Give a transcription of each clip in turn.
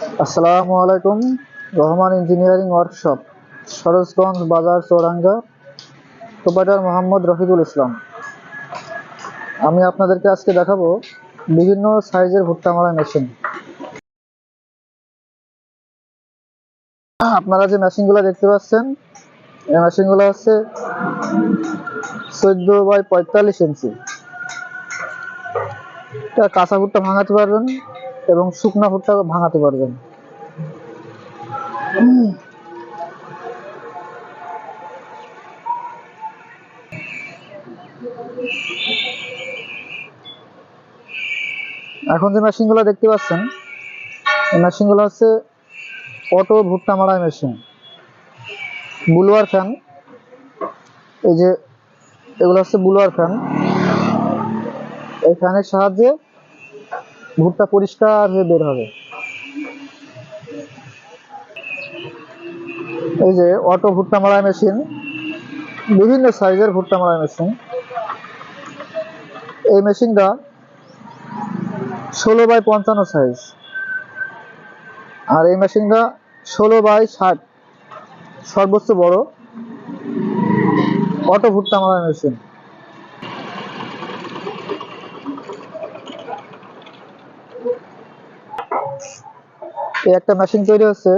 আসসালামু আলাইকুম, Rahman engineering workshop, Sarojganj Bazar Chauranga proprietor Mohammad Rafiqul Islam. আমি আপনাদেরকে আজকে দেখাবো বিভিন্ন সাইজের ভুট্টা মারা মেশিন। আপনারা যে মেশিনগুলো দেখতে পাচ্ছেন, এই মেশিনগুলো হচ্ছে চোদ্দ বাই পঁয়তাল্লিশ ইঞ্চি। কাঁচা ভুট্টা ভাঙাতে পারবেন এবং শুকনা ভুট্টা ভাঙাতে পারবেন। এখন যে মেশিনগুলো দেখতে পাচ্ছেন, এই মেশিনগুলো হচ্ছে অটো ভুট্টা মারাই মেশিন বুলোয়ার ফ্যান। এই যে, এগুলো হচ্ছে বুলোয়ার ফ্যান। এই ফ্যানের সাহায্যে ভুট্টা পরিষ্কার হয়ে বের হবে। এই যে অটো ভুট্টা মারাই মেশিন বিভিন্ন সাইজের ভুট্টা মারাই মেশিন এই মেশিনটা ষোলো বাই পঞ্চান্ন সাইজ আর এই মেশিনটা ষোলো বাই ষাট, সর্বোচ্চ বড় অটো ভুট্টা মারাই মেশিন এই একটা মেশিন তৈরি হচ্ছে।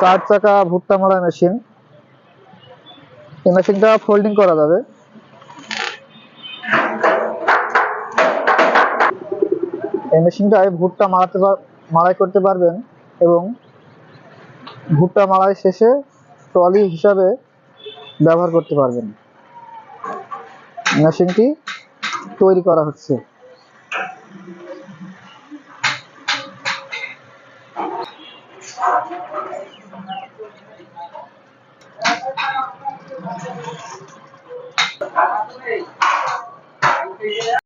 চার চাকা ভুট্টা মারা মেশিন এই মেশিনটা ফোল্ডিং করা যাবে। এই মেশিনটায় ভুট্টা মারাতে মাড়াই করতে পারবেন এবং ভুট্টা মাড়াই শেষে ট্রলি হিসাবে ব্যবহার করতে পারবেন। মেশিনটি তৈরি করা হচ্ছে। Aí peguei